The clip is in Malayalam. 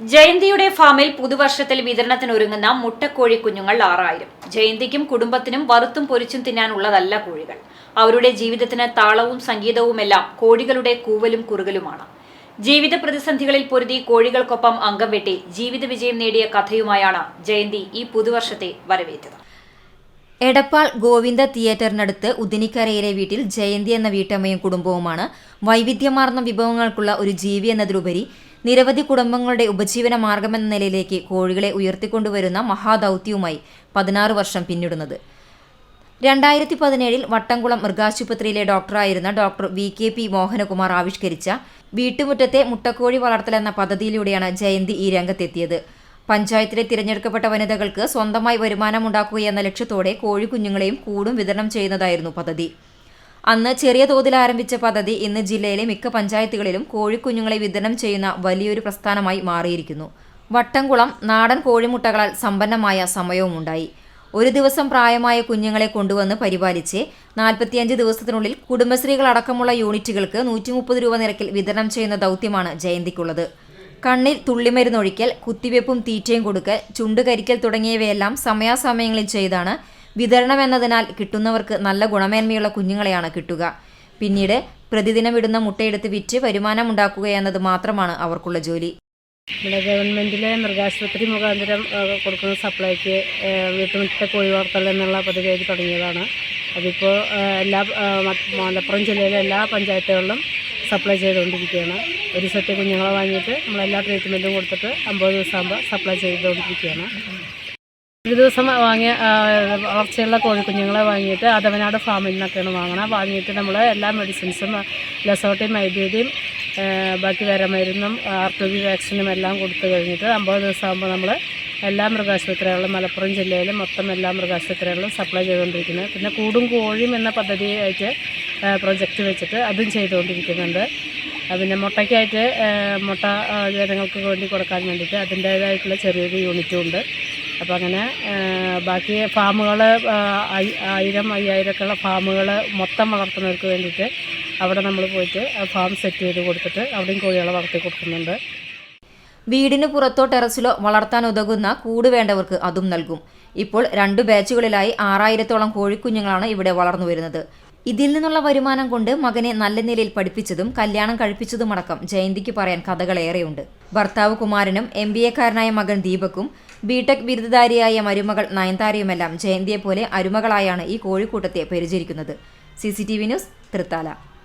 ജയന്തിയുടെ ഫാമിൽ പുതുവർഷത്തിൽ വിതരണത്തിനൊരുങ്ങുന്ന മുട്ടക്കോഴി കുഞ്ഞുങ്ങൾ ആറായിരം. ജയന്തിക്കും കുടുംബത്തിനും വറുത്തും പൊരിച്ചും തിന്നാനുള്ളതല്ല കോഴികൾ. അവരുടെ ജീവിതത്തിന് താളവും സംഗീതവുമെല്ലാം കോഴികളുടെ കൂവലും കുറുകലുമാണ്. ജീവിത പ്രതിസന്ധികളിൽ പൊരുതി കോഴികൾക്കൊപ്പം അംഗം വെട്ടി ജീവിത വിജയം നേടിയ കഥയുമായാണ് ജയന്തി ഈ പുതുവർഷത്തെ വരവേറ്റത്. എടപ്പാൾ ഗോവിന്ദ തിയേറ്ററിനടുത്ത് ഉദിനിക്കരയിലെ വീട്ടിൽ ജയന്തി എന്ന വീട്ടമ്മയും കുടുംബവുമാണ് വൈവിധ്യമാർന്ന വിഭവങ്ങൾക്കുള്ള ഒരു ജീവി എന്നതിലുപരി നിരവധി കുടുംബങ്ങളുടെ ഉപജീവന മാർഗമെന്ന നിലയിലേക്ക് കോഴികളെ ഉയർത്തിക്കൊണ്ടുവരുന്ന മഹാദൗത്യവുമായി പതിനാറ് വർഷം പിന്നിടുന്നത്. രണ്ടായിരത്തി പതിനേഴിൽ വട്ടംകുളം മൃഗാശുപത്രിയിലെ ഡോക്ടറായിരുന്ന doctor V K P Mohanakumar ആവിഷ്കരിച്ച വീട്ടുമുറ്റത്തെ മുട്ടക്കോഴി വളർത്തൽ എന്ന പദ്ധതിയിലൂടെയാണ് ജയന്തി ഈ രംഗത്തെത്തിയത്. പഞ്ചായത്തിലെ തിരഞ്ഞെടുക്കപ്പെട്ട വനിതകൾക്ക് സ്വന്തമായി വരുമാനമുണ്ടാക്കുക എന്ന ലക്ഷ്യത്തോടെ കോഴിക്കുഞ്ഞുങ്ങളെയും കൂടും വിതരണം ചെയ്യുന്നതായിരുന്നു പദ്ധതി. അന്ന് ചെറിയ തോതിൽ ആരംഭിച്ച പദ്ധതി ഇന്ന് ജില്ലയിലെ മിക്ക പഞ്ചായത്തുകളിലും കോഴിക്കുഞ്ഞുങ്ങളെ വിതരണം ചെയ്യുന്ന വലിയൊരു പ്രസ്ഥാനമായി മാറിയിരിക്കുന്നു. വട്ടംകുളം നാടൻ കോഴിമുട്ടകളാൽ സമ്പന്നമായ സമയവുമുണ്ടായി. ഒരു ദിവസം പ്രായമായ കുഞ്ഞുങ്ങളെ കൊണ്ടുവന്ന് പരിപാലിച്ച് നാൽപ്പത്തിയഞ്ച് ദിവസത്തിനുള്ളിൽ കുടുംബശ്രീകൾ അടക്കമുള്ള യൂണിറ്റുകൾക്ക് നൂറ്റി മുപ്പത് രൂപ നിരക്കിൽ വിതരണം ചെയ്യുന്ന ദൗത്യമാണ് ജയന്തിക്കുള്ളത്. കണ്ണിൽ തുള്ളിമരുന്നൊഴിക്കൽ കുത്തിവെപ്പും തീറ്റയും കൊടുക്കൽ ചുണ്ടുകരിക്കൽ തുടങ്ങിയവയെല്ലാം സമയാസമയങ്ങളിൽ ചെയ്താണ് വിതരണം എന്നതിനാൽ കിട്ടുന്നവർക്ക് നല്ല ഗുണമേന്മയുള്ള കുഞ്ഞുങ്ങളെയാണ് കിട്ടുക. പിന്നീട് പ്രതിദിനം ഇടുന്ന മുട്ടയെടുത്ത് വിറ്റ് വരുമാനം ഉണ്ടാക്കുക എന്നത് മാത്രമാണ് അവർക്കുള്ള ജോലി. ഇവിടെ ഗവൺമെന്റിലെ മൃഗാശുപത്രി മുഖാന്തരം കൊടുക്കുന്ന സപ്ലൈക്ക് വീട്ടുമുറ്റത്തെ കോഴി വളർത്തൽ എന്നുള്ള പദ്ധതി തുടങ്ങിയതാണ്. അതിപ്പോൾ എല്ലാ മലപ്പുറം ജില്ലയിലെ എല്ലാ പഞ്ചായത്തുകളിലും സപ്ലൈ ചെയ്തുകൊണ്ടിരിക്കുകയാണ്. ഒരു സെറ്റ് കുഞ്ഞുങ്ങളെ വാങ്ങിയിട്ട് നമ്മളെല്ലാ ട്രീറ്റ്മെന്റും കൊടുത്തിട്ട് അമ്പത് ദിവസം ആകുമ്പോൾ സപ്ലൈ ചെയ്തുകൊണ്ടിരിക്കുകയാണ്. ഒരു ദിവസം വാങ്ങിയ വളർച്ചയുള്ള കോഴിക്കുഞ്ഞുങ്ങളെ വാങ്ങിയിട്ട് അതവനാട് ഫാമിൽ നിന്നൊക്കെയാണ് വാങ്ങണം വാങ്ങിയിട്ട് നമ്മൾ എല്ലാ മെഡിസിൻസും ലസോട്ടിയും വൈദ്യുതിയും ബാക്കി വരമരുന്നും ആർ ടു വാക്സിനും എല്ലാം കൊടുത്തു കഴിഞ്ഞിട്ട് അമ്പത് ദിവസം ആകുമ്പോൾ നമ്മൾ എല്ലാ മൃഗാശുപത്രികളിലും മലപ്പുറം ജില്ലയിൽ മൊത്തം എല്ലാ മൃഗാശുപത്രികളിലും സപ്ലൈ ചെയ്തുകൊണ്ടിരിക്കുന്നത് പിന്നെ കൂടും കോഴിയും എന്ന പദ്ധതിയായിട്ട് പ്രൊജക്റ്റ് വെച്ചിട്ട് അതും ചെയ്തുകൊണ്ടിരിക്കുന്നുണ്ട് പിന്നെ മുട്ടയ്ക്കായിട്ട് മുട്ട ജനങ്ങൾക്ക് വേണ്ടി കൊടുക്കാൻ വേണ്ടിയിട്ട് അതിന്റേതായിട്ടുള്ള ചെറിയൊരു യൂണിറ്റും ഉണ്ട്. അപ്പോൾ അങ്ങനെ ബാക്കി ഫാമുകൾ ആയിരം അയ്യായിരമൊക്കെയുള്ള ഫാമുകൾ മൊത്തം വളർത്തുന്നവർക്ക് വേണ്ടിയിട്ട് അവിടെ നമ്മൾ പോയിട്ട് ഫാം സെറ്റ് ചെയ്ത് കൊടുത്തിട്ട് അവിടെയും കോഴികളെ വളർത്തി കൊടുക്കുന്നുണ്ട്. വീടിന് പുറത്തോ ടെറസിലോ വളർത്താൻ ഉതകുന്ന കൂട് വേണ്ടവർക്ക് അതും നൽകും. ഇപ്പോൾ രണ്ട് ബാച്ചുകളിലായി ആറായിരത്തോളം കോഴിക്കുഞ്ഞുങ്ങളാണ് ഇവിടെ വളർന്നു വരുന്നത്. ഇതിൽ നിന്നുള്ള വരുമാനം കൊണ്ട് മകനെ നല്ല നിലയിൽ പഠിപ്പിച്ചതും കല്യാണം കഴിപ്പിച്ചതുമടക്കം ജയന്തിക്ക് പറയാൻ കഥകളേറെയുണ്ട്. ഭർത്താവ് കുമാരനും എം ബി എക്കാരനായ മകൻ ദീപക്കും ബിടെക് ബിരുദധാരിയായ മരുമകൾ നയൻതാരയുമെല്ലാം ജയന്തിയെപ്പോലെ അരുമകളായാണ് ഈ കോഴിക്കൂട്ടത്തെ പരിചരിക്കുന്നത്. C C T V news Thrithala.